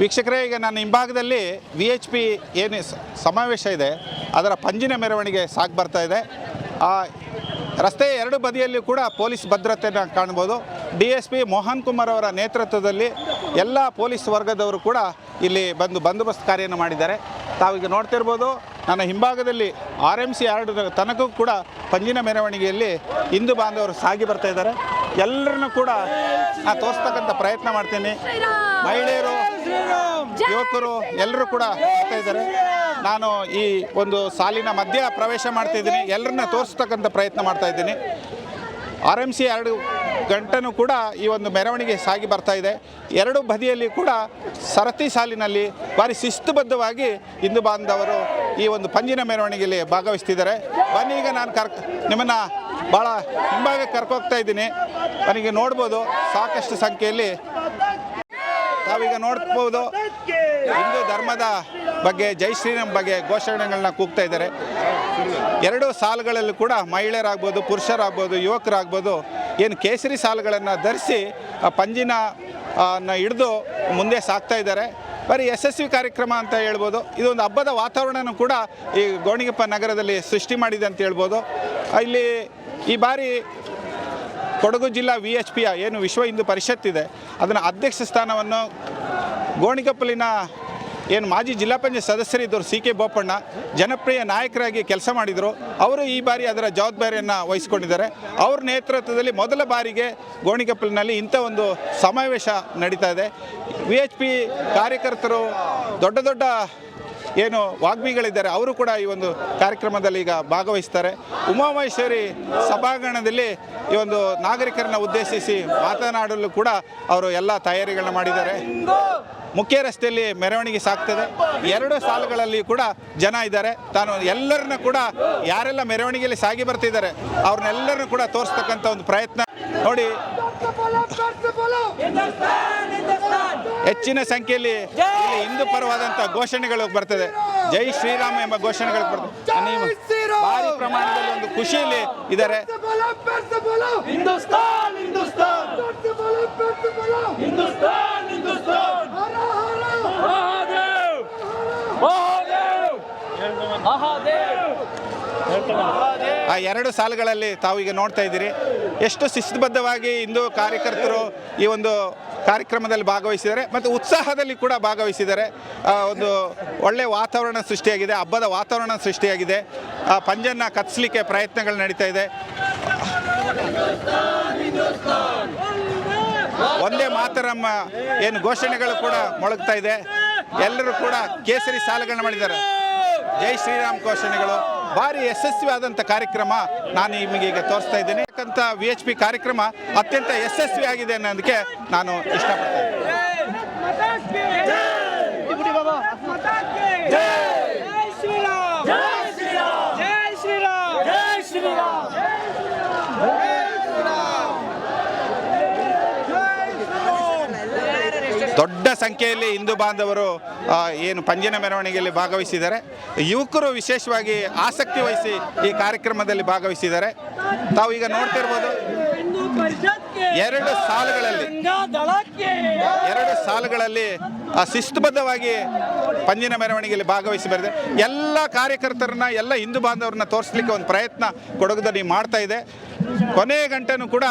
ವೀಕ್ಷಕರೇ, ಈಗ ನನ್ನ ಹಿಂಭಾಗದಲ್ಲಿ ವಿ ಎಚ್ ಪಿ ಏನು ಸಮಾವೇಶ ಇದೆ. ಅದರ ಪಂಜಿನ ಮೆರವಣಿಗೆ ಸಾಗಿ ಬರ್ತಾ ಇದೆ. ರಸ್ತೆಯ ಎರಡು ಬದಿಯಲ್ಲಿ ಕೂಡ ಪೊಲೀಸ್ ಭದ್ರತೆಯನ್ನು ಕಾಣ್ಬೋದು. D S P Mohan Kumar ಅವರ ನೇತೃತ್ವದಲ್ಲಿ ಎಲ್ಲ ಪೊಲೀಸ್ ವರ್ಗದವರು ಕೂಡ ಇಲ್ಲಿ ಬಂದು ಬಂದೋಬಸ್ತ್ ಕಾರ್ಯವನ್ನು ಮಾಡಿದ್ದಾರೆ. ತಾವೀಗ ನೋಡ್ತಿರ್ಬೋದು, ನನ್ನ ಹಿಂಭಾಗದಲ್ಲಿ ಆರ್ ಎಂ ಸಿ ಎರಡು ತನಕೂ ಕೂಡ ಪಂಜಿನ ಮೆರವಣಿಗೆಯಲ್ಲಿ ಹಿಂದೂ ಬಾಂಧವರು ಸಾಗಿ ಬರ್ತಾ ಇದ್ದಾರೆ. ಎಲ್ಲರನ್ನೂ ಕೂಡ ನಾನು ತೋರಿಸ್ತಕ್ಕಂಥ ಪ್ರಯತ್ನ ಮಾಡ್ತೀನಿ. ಮಹಿಳೆಯರು ಯುವಕರು ಎಲ್ಲರೂ ಕೂಡ ಬರ್ತಾ ಇದ್ದಾರೆ. ನಾನು ಈ ಒಂದು ಸಾಲಿನ ಮಧ್ಯ ಪ್ರವೇಶ ಮಾಡ್ತಾ ಇದ್ದೀನಿ. ಎಲ್ಲರನ್ನ ತೋರಿಸ್ತಕ್ಕಂಥ ಪ್ರಯತ್ನ ಮಾಡ್ತಾ ಇದ್ದೀನಿ. ಆರ್ ಎಂ ಸಿ ಎರಡು ಗಂಟನೂ ಕೂಡ ಈ ಒಂದು ಮೆರವಣಿಗೆ ಸಾಗಿ ಬರ್ತಾ ಇದೆ. ಎರಡು ಬದಿಯಲ್ಲಿ ಕೂಡ ಸರತಿ ಸಾಲಿನಲ್ಲಿ ಭಾರಿ ಶಿಸ್ತುಬದ್ಧವಾಗಿ ಹಿಂದೂ ಬಾಂಧವರು ಈ ಒಂದು ಪಂಜಿನ ಮೆರವಣಿಗೆಯಲ್ಲಿ ಭಾಗವಹಿಸ್ತಿದ್ದಾರೆ. ಬನ್ನಿ, ಈಗ ನಾನು ಕರ್ಕ, ನಿಮ್ಮನ್ನು ಭಾಳ ಹಿಂಭಾಗ ಕರ್ಕೋಗ್ತಾ ಇದ್ದೀನಿ. ನನಗೆ ನೋಡ್ಬೋದು ಸಾಕಷ್ಟು ಸಂಖ್ಯೆಯಲ್ಲಿ ತಾವೀಗ ನೋಡ್ಬೋದು. ಹಿಂದೂ ಧರ್ಮದ ಬಗ್ಗೆ, ಜೈ ಶ್ರೀರಾಮ್ ಬಗ್ಗೆ ಘೋಷಣೆಗಳನ್ನ ಕೂಗ್ತಾ ಇದ್ದಾರೆ. ಎರಡು ಸಾಲುಗಳಲ್ಲೂ ಕೂಡ ಮಹಿಳೆಯರಾಗ್ಬೋದು, ಪುರುಷರಾಗ್ಬೋದು, ಯುವಕರಾಗ್ಬೋದು, ಏನು ಕೇಸರಿ ಸಾಲುಗಳನ್ನು ಧರಿಸಿ, ಆ, ಪಂಜಿನ ಹಿಡಿದು ಮುಂದೆ ಸಾಗ್ತಾ ಇದ್ದಾರೆ. ಬರೀ ಯಶಸ್ವಿ ಕಾರ್ಯಕ್ರಮ ಅಂತ ಹೇಳ್ಬೋದು. ಇದೊಂದು ಹಬ್ಬದ ವಾತಾವರಣನೂ ಕೂಡ ಈ ಗೋಣಿಗೆಪ್ಪ ನಗರದಲ್ಲಿ ಸೃಷ್ಟಿ ಮಾಡಿದೆ ಅಂತ ಹೇಳ್ಬೋದು. ಇಲ್ಲಿ ಈ ಬಾರಿ ಕೊಡಗು ಜಿಲ್ಲಾ ವಿ ಎಚ್ ಪಿಯ ಏನು ವಿಶ್ವ ಹಿಂದೂ ಪರಿಷತ್ತಿದೆ. ಅದನ್ನು ಅಧ್ಯಕ್ಷ ಸ್ಥಾನವನ್ನು ಗೋಣಿಕಪ್ಪಲಿನ ಏನು ಮಾಜಿ ಜಿಲ್ಲಾ ಪಂಚಾಯತ್ ಸದಸ್ಯರಿದ್ದರು ಸಿ ಕೆ ಬೋಪಣ್ಣ ಜನಪ್ರಿಯ ನಾಯಕರಾಗಿ ಕೆಲಸ ಮಾಡಿದರು. ಅವರು ಈ ಬಾರಿ ಅದರ ಜವಾಬ್ದಾರಿಯನ್ನು ವಹಿಸಿಕೊಂಡಿದ್ದಾರೆ. ಅವ್ರ ನೇತೃತ್ವದಲ್ಲಿ ಮೊದಲ ಬಾರಿಗೆ ಗೋಣಿಕಪ್ಪಲಿನಲ್ಲಿ ಇಂಥ ಒಂದು ಸಮಾವೇಶ ನಡೀತಾ ಇದೆ. ವಿ ಕಾರ್ಯಕರ್ತರು ದೊಡ್ಡ ದೊಡ್ಡ ಏನು ವಾಗ್ಮಿಗಳಿದ್ದಾರೆ, ಅವರು ಕೂಡ ಈ ಒಂದು ಕಾರ್ಯಕ್ರಮದಲ್ಲಿ ಈಗ ಭಾಗವಹಿಸ್ತಾರೆ. ಉಮಾಮಹೇಶ್ವರಿ ಸಭಾಂಗಣದಲ್ಲಿ ಈ ಒಂದು ನಾಗರಿಕರನ್ನ ಉದ್ದೇಶಿಸಿ ಮಾತನಾಡಲು ಕೂಡ ಅವರು ಎಲ್ಲ ತಯಾರಿಗಳನ್ನ ಮಾಡಿದ್ದಾರೆ. ಮುಖ್ಯ ರಸ್ತೆಯಲ್ಲಿ ಮೆರವಣಿಗೆ ಸಾಗ್ತದೆ. ಎರಡು ಸಾಲುಗಳಲ್ಲಿ ಕೂಡ ಜನ ಇದ್ದಾರೆ. ತಾನು ಎಲ್ಲರನ್ನ ಕೂಡ ಯಾರೆಲ್ಲ ಮೆರವಣಿಗೆಯಲ್ಲಿ ಸಾಗಿ ಬರ್ತಿದ್ದಾರೆ, ಅವ್ರನ್ನೆಲ್ಲರನ್ನು ಕೂಡ ತೋರಿಸ್ತಕ್ಕಂಥ ಒಂದು ಪ್ರಯತ್ನ. ನೋಡಿ ಹೆಚ್ಚಿನ ಸಂಖ್ಯೆಯಲ್ಲಿ ಹಿಂದೂ ಪರವಾದಂಥ ಘೋಷಣೆಗಳು ಬರ್ತದೆ. ಜೈ ಶ್ರೀರಾಮ ಎಂಬ ಘೋಷಣೆಗಳು ಬರ್ತದೆ. ನೀವು ಭಾರಿ ಪ್ರಮಾಣದಲ್ಲಿ ಒಂದು ಖುಷಿಯಲ್ಲಿ ಇದ್ದಾರೆ. ಆ ಎರಡು ಸಾಲುಗಳಲ್ಲಿ ತಾವು ಈಗ ನೋಡ್ತಾ ಇದ್ದೀರಿ. ಎಷ್ಟು ಶಿಸ್ತುಬದ್ಧವಾಗಿ ಹಿಂದೂ ಕಾರ್ಯಕರ್ತರು ಈ ಒಂದು ಕಾರ್ಯಕ್ರಮದಲ್ಲಿ ಭಾಗವಹಿಸಿದ್ದಾರೆ ಮತ್ತು ಉತ್ಸಾಹದಲ್ಲಿ ಕೂಡ ಭಾಗವಹಿಸಿದ್ದಾರೆ. ಒಂದು ಒಳ್ಳೆಯ ವಾತಾವರಣ ಸೃಷ್ಟಿಯಾಗಿದೆ, ಹಬ್ಬದ ವಾತಾವರಣ ಸೃಷ್ಟಿಯಾಗಿದೆ. ಆ, ಪಂಜನ್ನು ಕತ್ತಲಿಕ್ಕೆ ಪ್ರಯತ್ನಗಳು ನಡೀತಾ ಇದೆ. ಒಂದೇ ಮಾತರಮ್ಮ ಏನು ಘೋಷಣೆಗಳು ಕೂಡ ಮೊಳಗ್ತಾ ಇದೆ. ಎಲ್ಲರೂ ಕೂಡ ಕೇಸರಿ ಸಾಲಗಳನ್ನ ಮಾಡಿದ್ದಾರೆ. ಜೈ ಶ್ರೀರಾಮ್ ಘೋಷಣೆಗಳು. ಭಾರಿ ಯಶಸ್ವಿಯಾದಂಥ ಕಾರ್ಯಕ್ರಮ ನಾನು ನಿಮಗೆ ಈಗ ತೋರಿಸ್ತಾ ಇದ್ದೀನಿ. ಅಂತ ವಿ ಎಚ್ ಪಿ ಕಾರ್ಯಕ್ರಮ ಅತ್ಯಂತ ಯಶಸ್ವಿಯಾಗಿದೆ ಅನ್ನೋದಕ್ಕೆ ನಾನು ಇಷ್ಟಪಡ್ತೇನೆ. ದೊಡ್ಡ ಸಂಖ್ಯೆಯಲ್ಲಿ ಹಿಂದೂ ಬಾಂಧವರು ಏನು ಪಂಜಿನ ಮೆರವಣಿಗೆಯಲ್ಲಿ ಭಾಗವಹಿಸಿದ್ದಾರೆ. ಯುವಕರು ವಿಶೇಷವಾಗಿ ಆಸಕ್ತಿ ವಹಿಸಿ ಈ ಕಾರ್ಯಕ್ರಮದಲ್ಲಿ ಭಾಗವಹಿಸಿದ್ದಾರೆ. ತಾವು ಈಗ ನೋಡ್ತಿರ್ಬೋದು ಎರಡು ಸಾಲುಗಳಲ್ಲಿ ಎರಡು ಸಾಲುಗಳಲ್ಲಿ, ಆ ಶಿಸ್ತುಬದ್ಧವಾಗಿ ಪಂಜಿನ ಮೆರವಣಿಗೆಯಲ್ಲಿ ಭಾಗವಹಿಸಿ ಬರೆದಿದೆ. ಎಲ್ಲ ಕಾರ್ಯಕರ್ತರನ್ನ, ಎಲ್ಲ ಹಿಂದೂ ಬಾಂಧವ್ರನ್ನ ತೋರಿಸ್ಲಿಕ್ಕೆ ಒಂದು ಪ್ರಯತ್ನ ಕೊಡಗದಲ್ಲಿ ಮಾಡ್ತಾ ಇದೆ. ಕೊನೆ ಗಂಟೆನೂ ಕೂಡ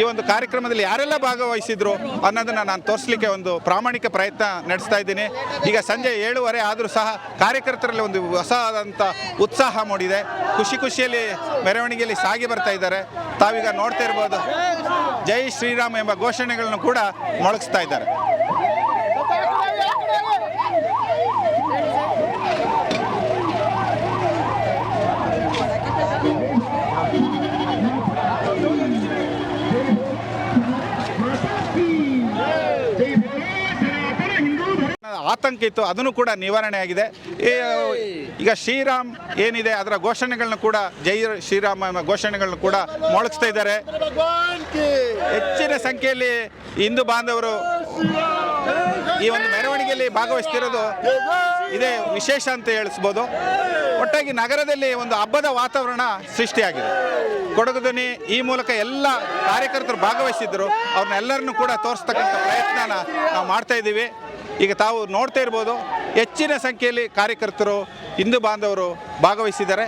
ಈ ಒಂದು ಕಾರ್ಯಕ್ರಮದಲ್ಲಿ ಯಾರೆಲ್ಲ ಭಾಗವಹಿಸಿದ್ರು ಅನ್ನೋದನ್ನ ನಾನು ತೋರಿಸಲಿಕ್ಕೆ ಒಂದು ಪ್ರಾಮಾಣಿಕ ಪ್ರಯತ್ನ ನಡೆಸ್ತಾ ಇದ್ದೀನಿ. ಈಗ ಸಂಜೆ ಏಳುವರೆ ಆದರೂ ಸಹ ಕಾರ್ಯಕರ್ತರಲ್ಲಿ ಒಂದು ಹೊಸದಾದಂಥ ಉತ್ಸಾಹ ಮೂಡಿದೆ. ಖುಷಿ ಖುಷಿಯಲ್ಲಿ ಮೆರವಣಿಗೆಯಲ್ಲಿ ಸಾಗಿ ಬರ್ತಾ ಇದ್ದಾರೆ. ತಾವೀಗ ನೋಡ್ತಾ ಇರ್ಬೋದು. ಜೈ ಶ್ರೀರಾಮ್ ಎಂಬ ಘೋಷಣೆಗಳನ್ನು ಕೂಡ ಮೊಳಗಿಸ್ತಾ ಇದ್ದಾರೆ. ಆತಂಕ ಇತ್ತು ಅದನ್ನು ಕೂಡ ನಿವಾರಣೆ ಆಗಿದೆ. ಈಗ ಶ್ರೀರಾಮ್ ಏನಿದೆ ಅದರ ಘೋಷಣೆಗಳನ್ನ ಕೂಡ ಜೈ ಶ್ರೀರಾಮ ಘೋಷಣೆಗಳನ್ನ ಕೂಡ ಮೊಳಗಿಸ್ತಾ ಇದ್ದಾರೆ. ಹೆಚ್ಚಿನ ಸಂಖ್ಯೆಯಲ್ಲಿ ಹಿಂದೂ ಬಾಂಧವರು ಈ ಒಂದು ಮೆರವಣಿಗೆಯಲ್ಲಿ ಭಾಗವಹಿಸ್ತಿರೋದು ಇದೇ ವಿಶೇಷ ಅಂತ ಹೇಳಿಸ್ಬೋದು. ಒಟ್ಟಾಗಿ ನಗರದಲ್ಲಿ ಒಂದು ಹಬ್ಬದ ವಾತಾವರಣ ಸೃಷ್ಟಿಯಾಗಿದೆ. ಕೊಡಗು ಧ್ವನಿ ಈ ಮೂಲಕ ಎಲ್ಲ ಕಾರ್ಯಕರ್ತರು ಭಾಗವಹಿಸಿದ್ರು. ಅವ್ರನ್ನೆಲ್ಲರನ್ನು ಕೂಡ ತೋರಿಸ್ತಕ್ಕಂಥ ಪ್ರಯತ್ನನ ನಾವು ಮಾಡ್ತಾ ಇದ್ದೀವಿ. ಈಗ ತಾವು ನೋಡ್ತಾ ಇರ್ಬೋದು ಹೆಚ್ಚಿನ ಸಂಖ್ಯೆಯಲ್ಲಿ ಕಾರ್ಯಕರ್ತರು ಹಿಂದೂ ಬಾಂಧವರು ಭಾಗವಹಿಸಿದ್ದಾರೆ.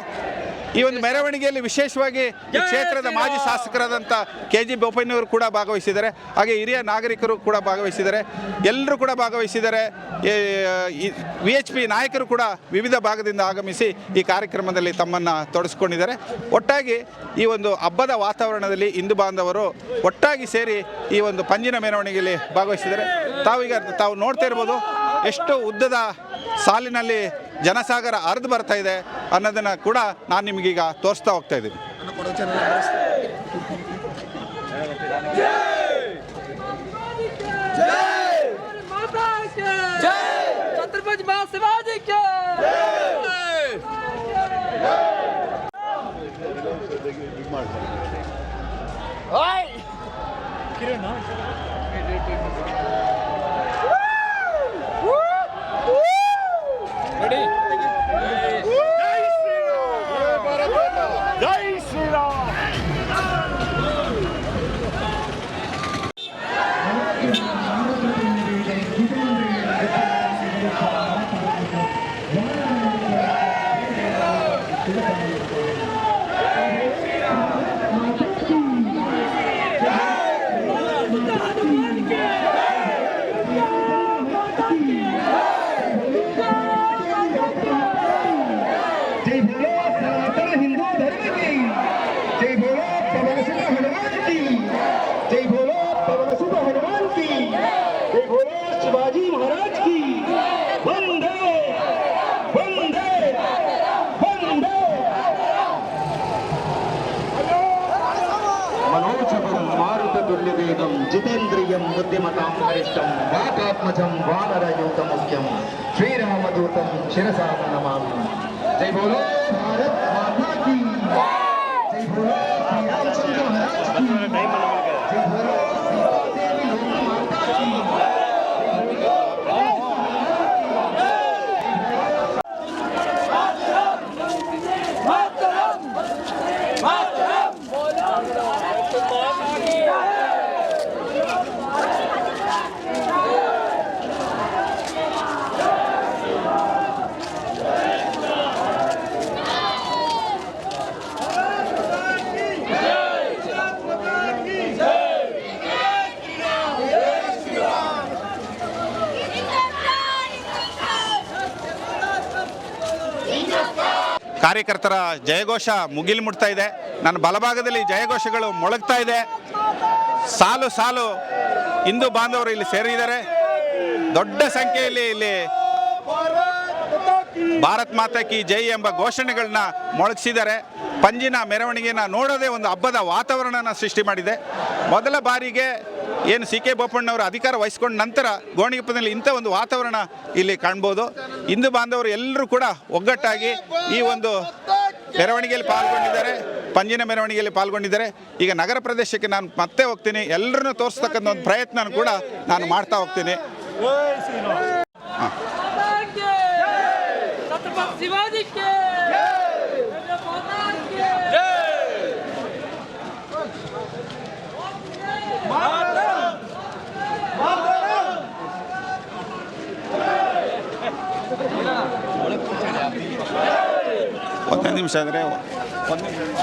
ಈ ಒಂದು ಮೆರವಣಿಗೆಯಲ್ಲಿ ವಿಶೇಷವಾಗಿ ಈ ಕ್ಷೇತ್ರದ ಮಾಜಿ ಶಾಸಕರಾದಂಥ ಕೆ ಜಿ ಬೋಪಯ್ಯನವರು ಕೂಡ ಭಾಗವಹಿಸಿದ್ದಾರೆ. ಹಾಗೆ ಹಿರಿಯ ನಾಗರಿಕರು ಕೂಡ ಭಾಗವಹಿಸಿದ್ದಾರೆ. ಎಲ್ಲರೂ ಕೂಡ ಭಾಗವಹಿಸಿದ್ದಾರೆ. ವಿ ಎಚ್ ಪಿ ನಾಯಕರು ಕೂಡ ವಿವಿಧ ಭಾಗದಿಂದ ಆಗಮಿಸಿ ಈ ಕಾರ್ಯಕ್ರಮದಲ್ಲಿ ತಮ್ಮನ್ನು ತೊಡಸ್ಕೊಂಡಿದ್ದಾರೆ. ಒಟ್ಟಾಗಿ ಈ ಒಂದು ಹಬ್ಬದ ವಾತಾವರಣದಲ್ಲಿ ಹಿಂದೂ ಬಾಂಧವರು ಒಟ್ಟಾಗಿ ಸೇರಿ ಈ ಒಂದು ಪಂಜಿನ ಮೆರವಣಿಗೆಯಲ್ಲಿ ಭಾಗವಹಿಸಿದ್ದಾರೆ. ತಾವೀಗ ತಾವು ನೋಡ್ತಾ ಇರ್ಬೋದು ಎಷ್ಟು ಉದ್ದದ ಸಾಲಿನಲ್ಲಿ ಜನಸಾಗರ ಹರಿದು ಬರ್ತಾ ಇದೆ ಅನ್ನೋದನ್ನು ಕೂಡ ನಾನು ನಿಮಗೀಗ ತೋರಿಸ್ತಾ ಹೋಗ್ತಾ ಇದ್ದೀನಿ శివాజీ మహారాజ్కి వందే వందే వందే మనోజవం మారుత దుర్యవేగం జితేంద్రియం బుద్ధిమతాం గరిష్టం వాకాత్మజం వానరయూత ముఖ్యం శ్రీరామదూతం శిరసామ జై బోలో ಕಾರ್ಯಕರ್ತರ ಜಯಘೋಷ ಮುಗಿಲು ಮುಟ್ತಾ ಇದೆ. ನನ್ನ ಬಲಭಾಗದಲ್ಲಿ ಜಯಘೋಷಗಳು ಮೊಳಗ್ತಾ ಇದೆ. ಸಾಲು ಸಾಲು ಹಿಂದೂ ಬಾಂಧವರು ಇಲ್ಲಿ ಸೇರಿದ್ದಾರೆ. ದೊಡ್ಡ ಸಂಖ್ಯೆಯಲ್ಲಿ ಇಲ್ಲಿ ಭಾರತ್ ಮಾತಾ ಕಿ ಜೈ ಎಂಬ ಘೋಷಣೆಗಳನ್ನ ಮೊಳಗಿಸಿದ್ದಾರೆ. ಪಂಜಿನ ಮೆರವಣಿಗೆನ ನೋಡೋದೇ ಒಂದು ಹಬ್ಬದ ವಾತಾವರಣನ ಸೃಷ್ಟಿ ಮಾಡಿದೆ. ಮೊದಲ ಬಾರಿಗೆ ಏನು ಸಿ ಕೆ ಬೋಪಣ್ಣವರು ಅಧಿಕಾರ ವಹಿಸ್ಕೊಂಡ ನಂತರ ಗೋಣಿಗೊಪ್ಪದಲ್ಲಿ ಇಂಥ ಒಂದು ವಾತಾವರಣ ಇಲ್ಲಿ ಕಾಣ್ಬೋದು. ಹಿಂದೂ ಬಾಂಧವರು ಎಲ್ಲರೂ ಕೂಡ ಒಗ್ಗಟ್ಟಾಗಿ ಈ ಒಂದು ಮೆರವಣಿಗೆಯಲ್ಲಿ ಪಾಲ್ಗೊಂಡಿದ್ದಾರೆ. ಪಂಜಿನ ಮೆರವಣಿಗೆಯಲ್ಲಿ ಪಾಲ್ಗೊಂಡಿದ್ದಾರೆ. ಈಗ ನಗರ ಪ್ರದೇಶಕ್ಕೆ ನಾನು ಮತ್ತೆ ಹೋಗ್ತೀನಿ. ಎಲ್ಲರನ್ನೂ ತೋರಿಸ್ತಕ್ಕಂಥ ಒಂದು ಪ್ರಯತ್ನ ಕೂಡ ನಾನು ಮಾಡ್ತಾ ಹೋಗ್ತೀನಿ. माता ನಿಮಿಷ ಅಂದರೆ ಒಂದು ನಿಮಿಷ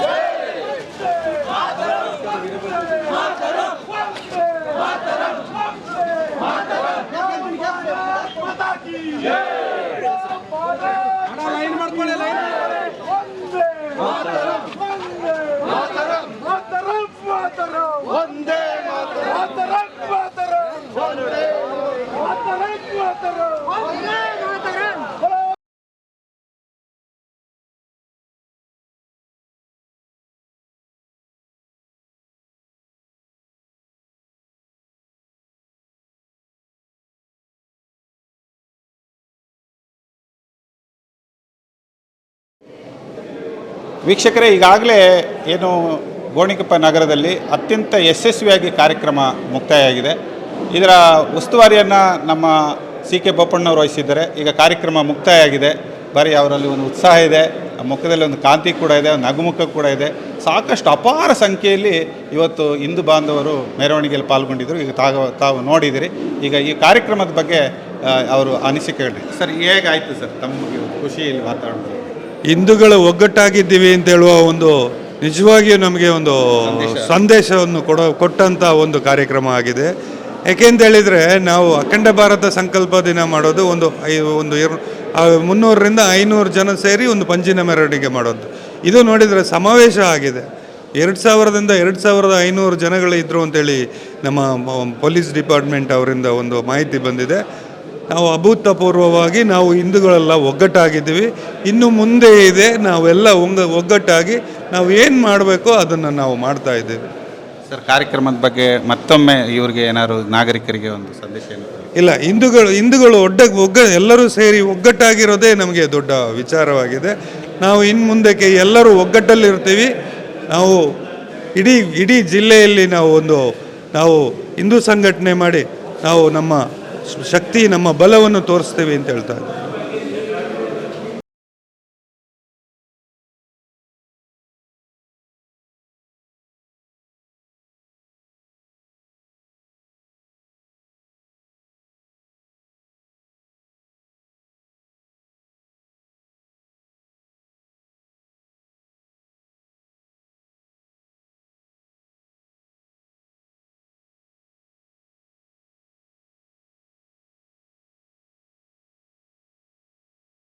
वंदे ವೀಕ್ಷಕರೇ, ಈಗಾಗಲೇ ಏನು ಗೋಣಿಕೊಪ್ಪ ನಗರದಲ್ಲಿ ಅತ್ಯಂತ ಯಶಸ್ವಿಯಾಗಿ ಕಾರ್ಯಕ್ರಮ ಮುಕ್ತಾಯವಾಗಿದೆ. ಇದರ ಉಸ್ತುವಾರಿಯನ್ನು ನಮ್ಮ ಸಿ ಕೆ ಬೊಪ್ಪಣ್ಣವರು ವಹಿಸಿದ್ದಾರೆ. ಈಗ ಕಾರ್ಯಕ್ರಮ ಮುಕ್ತಾಯ ಆಗಿದೆ ಬರೀ ಅವರಲ್ಲಿ ಒಂದು ಉತ್ಸಾಹ ಇದೆ. ಮುಖದಲ್ಲಿ ಒಂದು ಕಾಂತಿ ಕೂಡ ಇದೆ, ಒಂದು ನಗುಮುಖ ಕೂಡ ಇದೆ. ಸಾಕಷ್ಟು ಅಪಾರ ಸಂಖ್ಯೆಯಲ್ಲಿ ಇವತ್ತು ಹಿಂದೂ ಬಾಂಧವರು ಮೆರವಣಿಗೆಯಲ್ಲಿ ಪಾಲ್ಗೊಂಡಿದ್ದರು ಈಗ ತಾವು ತಾವು ನೋಡಿದಿರಿ. ಈಗ ಈ ಕಾರ್ಯಕ್ರಮದ ಬಗ್ಗೆ ಅವರು ಅನಿಸಿಕೆ ಸರ್, ಹೇಗಾಯಿತು ಸರ್ ತಮಗೆ ಖುಷಿಯಲ್ಲಿ ಮಾತಾಡೋದು ಹಿಂದೂಗಳು ಒಗ್ಗಟ್ಟಾಗಿದ್ದೀವಿ ಅಂತ ಹೇಳುವ ಒಂದು ನಿಜವಾಗಿಯೂ ನಮಗೆ ಒಂದು ಸಂದೇಶವನ್ನು ಕೊಡೋ ಕೊಟ್ಟಂಥ ಒಂದು ಕಾರ್ಯಕ್ರಮ ಆಗಿದೆ. ಯಾಕೆಂತ ಹೇಳಿದರೆ ನಾವು ಅಖಂಡ ಭಾರತ ಸಂಕಲ್ಪ ದಿನ ಮಾಡೋದು ಒಂದು ಐ ಒಂದು ಇರ್ ಮುನ್ನೂರರಿಂದ ಐನೂರು ಜನ ಸೇರಿ ಒಂದು ಪಂಜಿನ ಮೆರವಣಿಗೆ ಮಾಡೋದು. ಇದು ನೋಡಿದರೆ ಸಮಾವೇಶ ಆಗಿದೆ. ಎರಡು ಸಾವಿರದಿಂದ ಎರಡು ಸಾವಿರದ ಐನೂರು ಜನಗಳು ಇದ್ದರು ಅಂತೇಳಿ ನಮ್ಮ ಪೊಲೀಸ್ ಡಿಪಾರ್ಟ್ಮೆಂಟ್ ಅವರಿಂದ ಒಂದು ಮಾಹಿತಿ ಬಂದಿದೆ. ನಾವು ಅಭೂತಪೂರ್ವವಾಗಿ ನಾವು ಹಿಂದೂಗಳೆಲ್ಲ ಒಗ್ಗಟ್ಟಾಗಿದ್ದೀವಿ. ಇನ್ನು ಮುಂದೆ ಇದೆ ನಾವೆಲ್ಲ ಒಂಗ ಒಗ್ಗಟ್ಟಾಗಿ ನಾವು ಏನು ಮಾಡಬೇಕೋ ಅದನ್ನು ನಾವು ಮಾಡ್ತಾ ಇದ್ದೀವಿ. ಸರ್ ಕಾರ್ಯಕ್ರಮದ ಬಗ್ಗೆ ಮತ್ತೊಮ್ಮೆ ಇವರಿಗೆ ಏನಾದ್ರು ನಾಗರಿಕರಿಗೆ ಒಂದು ಸಂದೇಶ ಇಲ್ಲ ಹಿಂದೂಗಳು ಹಿಂದೂಗಳು ಒಡ್ಡ ಒಗ್ಗ ಎಲ್ಲರೂ ಸೇರಿ ಒಗ್ಗಟ್ಟಾಗಿರೋದೇ ನಮಗೆ ದೊಡ್ಡ ವಿಚಾರವಾಗಿದೆ. ನಾವು ಇನ್ನು ಮುಂದಕ್ಕೆ ಎಲ್ಲರೂ ಒಗ್ಗಟ್ಟಲ್ಲಿರ್ತೀವಿ. ನಾವು ಇಡೀ ಇಡೀ ಜಿಲ್ಲೆಯಲ್ಲಿ ನಾವು ಒಂದು ನಾವು ಹಿಂದೂ ಸಂಘಟನೆ ಮಾಡಿ ನಾವು ನಮ್ಮ ಶಕ್ತಿ ನಮ್ಮ ಬಲವನ್ನು ತೋರಿಸ್ತೇವೆ ಅಂತ ಹೇಳ್ತಾ ಇದ್ದೀವಿ